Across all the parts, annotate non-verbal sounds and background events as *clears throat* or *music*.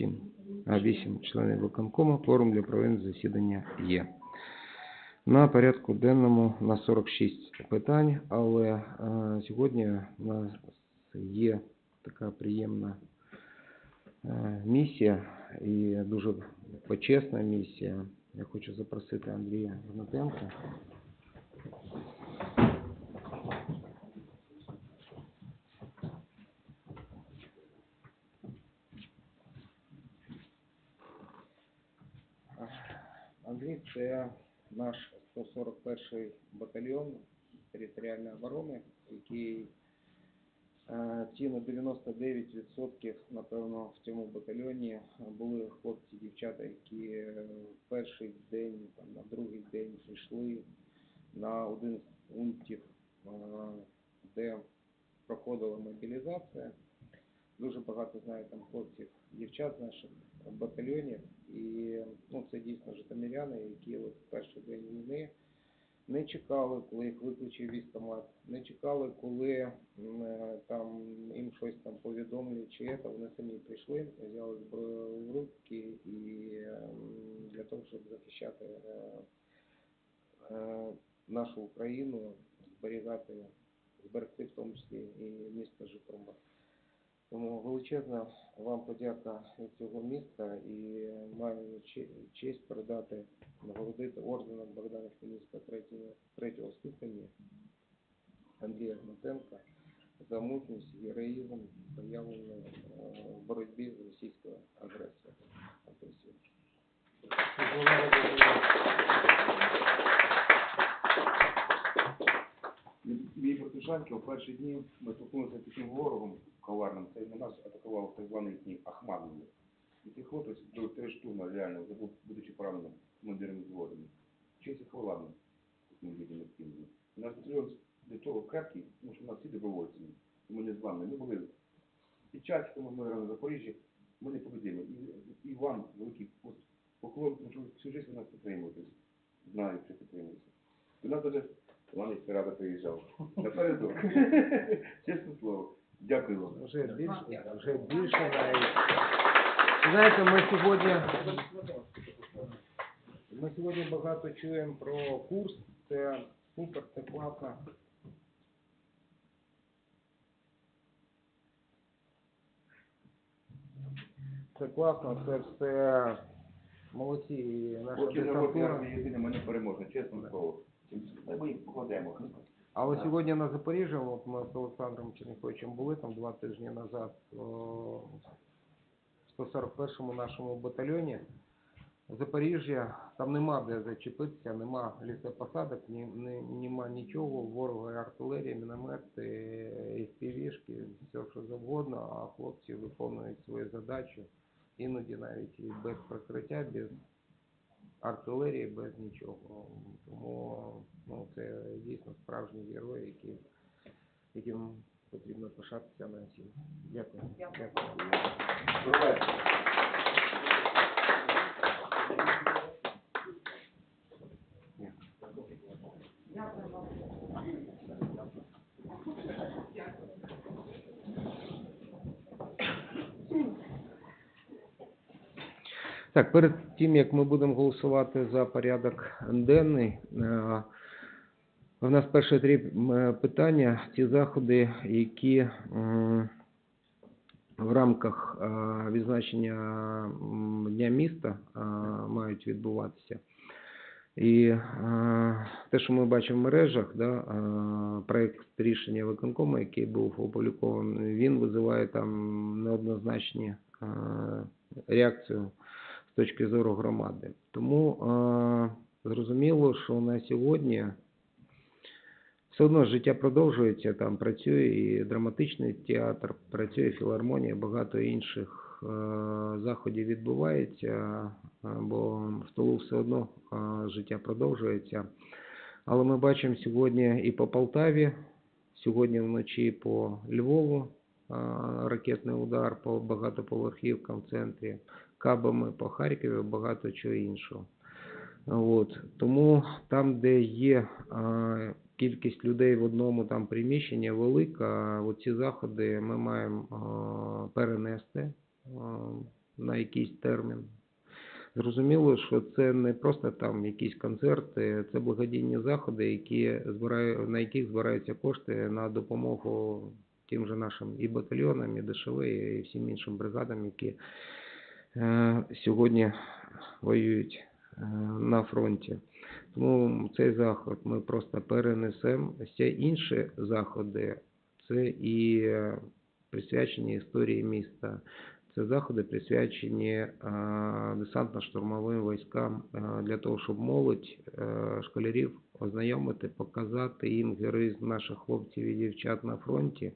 7, а 8 членів виконкому. Кворум для проведення засідання є. На порядку денному на 46 питань, але е, сьогодні у нас є така приємна е, місія і дуже почесна місія. Я хочу запросити Андрія Гнатенка. Андрій, це наш 141 батальйон територіальної оборони, який е, на 99% напевно в цьому батальйоні були хлопці, дівчата, які перший день, там, на другий день прийшли на один з пунктів, е, де проходила мобілізація. Дуже багато знаю там хлопців, дівчат наших батальйонів. І ну, це дійсно житомиряни, які от в перший день війни не чекали, коли їх викличе військомат, не чекали, коли е, там їм щось там повідомили, чи це, вони самі прийшли, взяли зброю в руки і ем, для того, щоб захищати е, е, нашу Україну, зберігати, зберегти в тому числі і місто Житомир. Тому величезна вам подяка від цього міста і маю честь передати нагородити орденом Богдана третього, третього ступеня Андрія Гнатенка за мужність, героїзм, проявлений е, в боротьбі з російською агресією. Мій Петушанки у перші дні ми стикнулися з таким ворогом коварним. Це на нас атакував так Ахмадові. І цей хлопець до три штурма реально, будучи пораненим командиром взводом. Честь і хвала нам, в Києві. У нас батальйон для того крепкий, тому що у нас всі добровольці. І Ми не з вами. Ми були під Чаському, ми грали в Запоріжжі, ми не победили. І, і вам великий поклон, тому що ви всю життя нас підтримуєте. Знаю, що підтримуєте. До нас даже Іван Рада приїжджав. Напередок. *laughs* Чесне слово. Дякую вам. Вже більше, вже більше навіть. Знаєте, ми сьогодні, ми сьогодні багато чуємо про курс. Це супер, це класно. Це класно, це все молодці. І наша Поки народ десантура. єдине, ми не переможемо, чесне слово. Ми їх покладемо. Але сьогодні на Запоріжжі, от ми з Олександром Черніховичем були там два тижні назад, в 141-му нашому батальйоні. Запоріжжя, там нема де зачепитися, нема лісопосадок, ні, ні, нема нічого, ворога артилерія, міномети, FPV-шки, все що завгодно, а хлопці виконують свою задачу, іноді навіть і без прикриття, без артилерії, без нічого. Тому ну, це дійсно справжні герої, які, яким потрібно пишатися на всім. Дякую. Дякую. Бувайте. Так, перед тим, як ми будемо голосувати за порядок денний, е, у нас перші три питання, ті заходи, які в рамках е, відзначення Дня міста е, мають відбуватися. І те, що ми бачимо в мережах, да, проект рішення виконкому, який був опублікований, він визиває там неоднозначні реакцію точки зору громади. Тому е, зрозуміло, що на сьогодні все одно життя продовжується, там працює і драматичний театр, працює філармонія, багато інших е, заходів відбувається, е, бо в тилу все одно е, життя продовжується. Але ми бачимо сьогодні і по Полтаві, сьогодні вночі по Львову е, ракетний удар по багатоповерхівкам в центрі, кабами по Харкові, багато чого іншого. От. Тому там, де є е, кількість людей в одному там приміщенні велика, ці заходи ми маємо е, перенести. Е, на якийсь термін. Зрозуміло, що це не просто там якісь концерти, це благодійні заходи, які збираю, на яких збираються кошти на допомогу тим же нашим і батальйонам, і ДШВ, і всім іншим бригадам, які сьогодні воюють е, на фронті. Тому цей заход ми просто перенесемо. Ще інші заходи це і е, присвячені історії міста. Це заходи присвячені е, десантно-штурмовим військам е, для того, щоб молодь е, школярів ознайомити, показати їм героїзм наших хлопців і дівчат на фронті.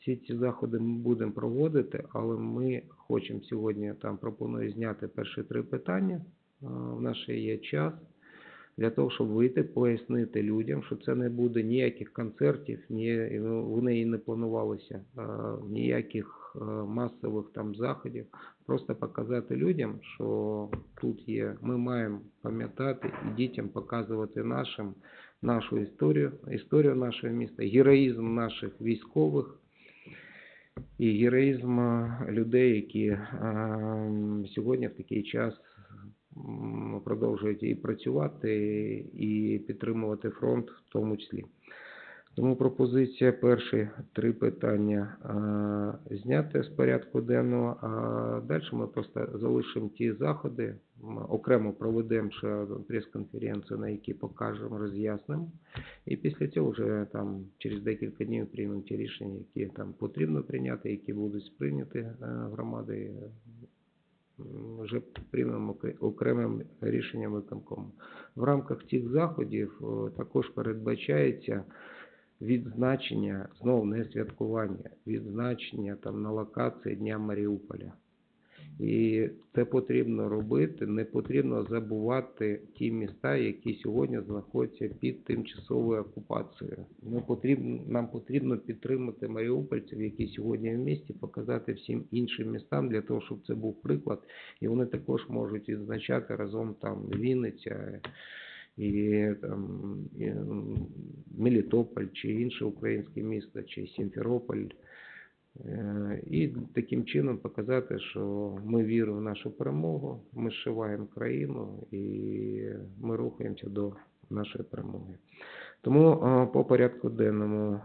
Всі ці заходи ми будемо проводити, але ми хочемо сьогодні там пропоную зняти перші три питання. Е, В нас ще є час для того, щоб вийти, пояснити людям, що це не буде ніяких концертів, ні, ну, вони і не планувалися, е, ніяких е, масових там заходів. Просто показати людям, що тут є, ми маємо пам'ятати і дітям показувати нашим нашу історію, історію нашого міста, героїзм наших військових і героїзм е, людей, які е, сьогодні в такий час продовжують і працювати, і підтримувати фронт в тому числі. Тому пропозиція перші три питання е, зняти з порядку денного, а далі ми просто залишимо ті заходи, м, окремо проведемо ще прес-конференцію, на якій покажемо, роз'яснимо. І після цього вже там через декілька днів приймемо ті рішення, які там потрібно прийняти, які будуть сприйняті е, громадою. Вже приймемо окремим рішенням виконкому. В рамках цих заходів також передбачається відзначення, знову не святкування, відзначення там на локації Дня Маріуполя. І це потрібно робити, не потрібно забувати ті міста, які сьогодні знаходяться під тимчасовою окупацією. Ми потрібно, нам потрібно підтримати маріупольців, які сьогодні в місті, показати всім іншим містам для того, щоб це був приклад, і вони також можуть відзначати разом там Вінниця і там і, Мелітополь чи інше українське місто, чи Сімферополь. Е, І таким чином показати, що ми віримо в нашу перемогу, ми зшиваємо країну і ми рухаємося до нашої перемоги. Тому е, по порядку денному е,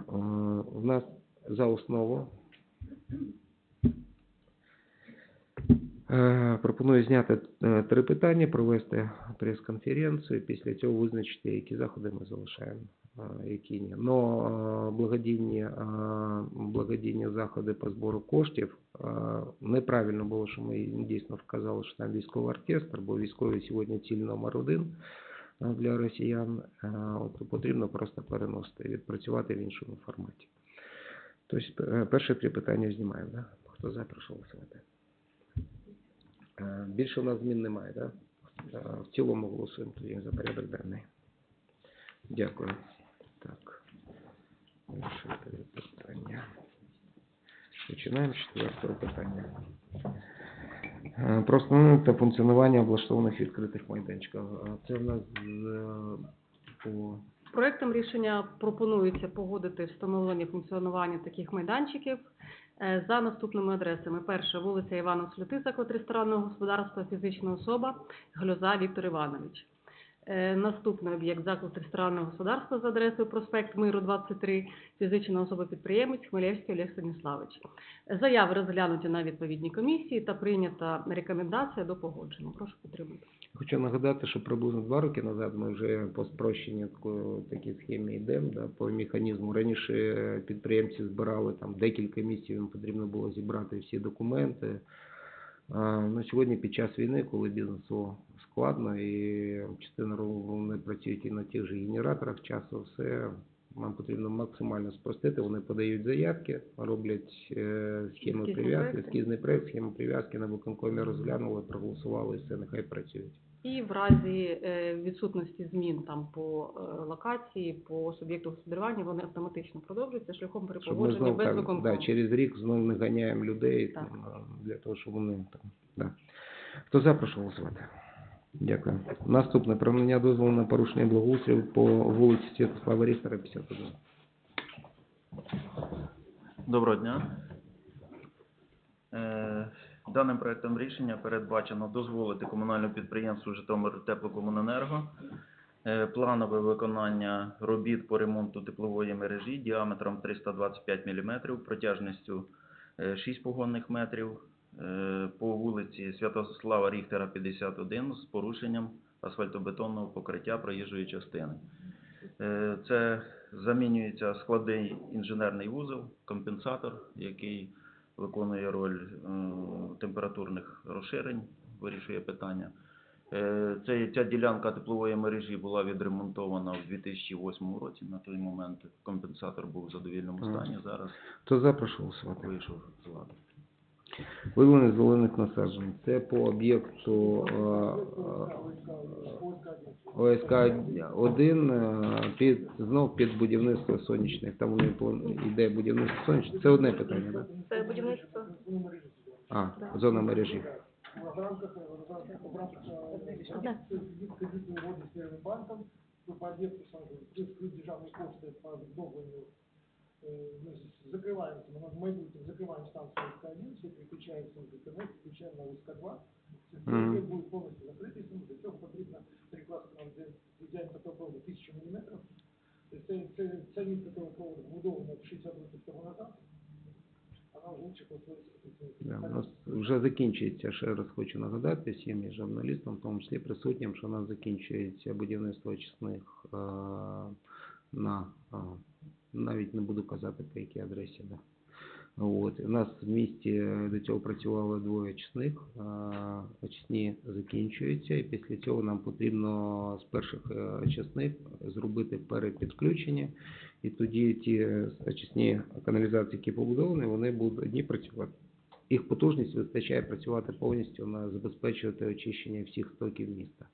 в нас за основу Пропоную зняти е, три питання, провести прес-конференцію, після цього визначити, які заходи ми залишаємо, які ні. Но е, благодійні, е, благодійні заходи по збору коштів е, неправильно було, що ми дійсно вказали, що там військовий оркестр, бо військовий сьогодні ціль номер один е, для росіян. Е, От потрібно просто переносити, відпрацювати в іншому форматі. Тобто е, перші три питання знімаємо, да? Хто за, прошу голосувати. Е, Більше у нас змін немає, так? Е, В цілому голосуємо тоді за порядок денний. Дякую. Так. Питання. Починаємо з четвертого питання. Е, Про встановлення та функціонування облаштованих відкритих майданчиків. Це в нас по Проектом рішення пропонується погодити встановлення функціонування таких майданчиків е, за наступними адресами. Перша вулиця Івана Слюти, заклад ресторанного господарства, фізична особа, Гльоза Віктор Іванович. Е, Наступний об'єкт заклад ресторанного господарства за адресою проспект Миру 23, фізична особа-підприємець Хмелевський Олег Станіславович. Заяви розглянуті на відповідній комісії та прийнята рекомендація до погодження. Прошу підтримати. Хочу нагадати, що приблизно два роки назад ми вже по спрощенню такій схемі йдемо, да, по механізму. Раніше підприємці збирали там декілька місяців, їм потрібно було зібрати всі документи. На сьогодні під час війни, коли бізнесу складно і частина не працюють і на тих же генераторах часу, все нам потрібно максимально спростити. Вони подають заявки, роблять е, схему прив'язки, ескізний проект, схему прив'язки на виконкомі розглянули, проголосували, і все, нехай працюють. І в разі е, відсутності змін там по е, локації, по суб'єкту господарювання, вони автоматично продовжуються шляхом перепогодження без виконкому. да, через рік знов не ганяємо людей Так. там, для того, щоб вони там. Да. Хто за, прошу голосувати. Дякую. Наступне про дозволу на порушення благоустрою по вулиці Святослава Рістера, 51. Доброго дня. Е, Даним проектом рішення передбачено дозволити комунальному підприємству Житомир Теплокомуненерго е, планове виконання робіт по ремонту теплової мережі діаметром 325 мм, протяжністю е, 6 погонних метрів е, по вулиці Святослава Ріхтера, 51 з порушенням асфальтобетонного покриття проїжджої частини. Е, Це замінюється складний інженерний вузол, компенсатор, який виконує роль е, температурних розширень, вирішує питання. Е, ця ділянка теплової мережі була відремонтована в 2008 році. На той момент компенсатор був в задовільному стані. Зараз Хто за, прошу вийшов з ладу. Виявлення зелених насаджень. Це по об'єкту е, ОСК 1 е, під знов під будівництво сонячних. Там вони йде будівництво сонячних. Це одне питання, так? Це будівництво. А, зона мережі. То по об'єкту саме плюс плюс державні кошти по відновленню, е, ми з- закриваємося, ми в закриваємо станцію СК-1, все переключається на ДТН, включаємо на СК-2. Це Мгм. об'єкт буде повністю закритий, тому для цього потрібно перекласти нам дизайн такого проводу 1000 мм. Це, це, від такого проводу вбудована 60 років тому назад. Вона вже вичерпала Да, у нас вже закінчується, ще раз хочу нагадати всім і журналістам, в тому числі присутнім, що у нас закінчується будівництво очисних е, на, е, навіть не буду казати по якій адресі, да. От. У нас в місті до цього працювало двоє очисних, очисні закінчуються, і після цього нам потрібно з перших е, очисних зробити перепідключення, і тоді ті е, очисні каналізації, які побудовані, вони будуть одні працювати їх потужність вистачає працювати повністю на забезпечувати очищення всіх стоків міста.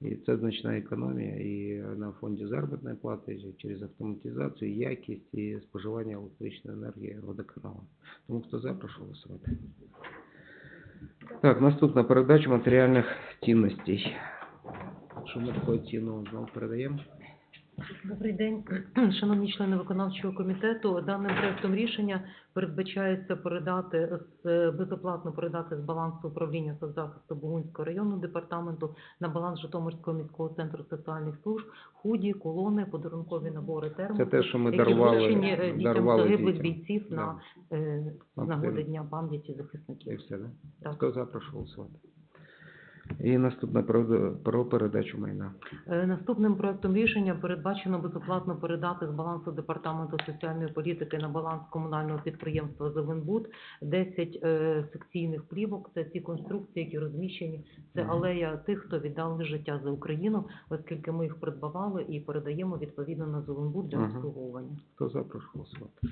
І це значна економія і на фонді заробітної плати через автоматизацію, якість і споживання електричної енергії водоканалу. Тому хто за, прошу голосувати. Так, наступна передача матеріальних цінностей. Що ми таку ціну знову передаємо? Добрий день, *clears throat* шановні члени виконавчого комітету. Даним проектом рішення передбачається передати з безоплатно передати з балансу управління соцзахисту Бугунського районного департаменту на баланс Житомирського міського центру соціальних служб худі, колони, подарункові набори термоси, Це те, що ми які дарували, е, дітям загиблих бійців Да. на е, нагоди. Дня пам'яті І все, да? Так. Хто за, прошу голосувати. І наступне про, про передачу майна. Е, Наступним проектом рішення передбачено безоплатно передати з балансу департаменту соціальної політики на баланс комунального підприємства «Зеленбуд» 10 е, секційних плівок. Це ті конструкції, які розміщені. Це алея тих, хто віддали життя за Україну, оскільки ми їх придбавали і передаємо відповідно на «Зеленбуд» для обслуговування. Хто за, прошу голосувати.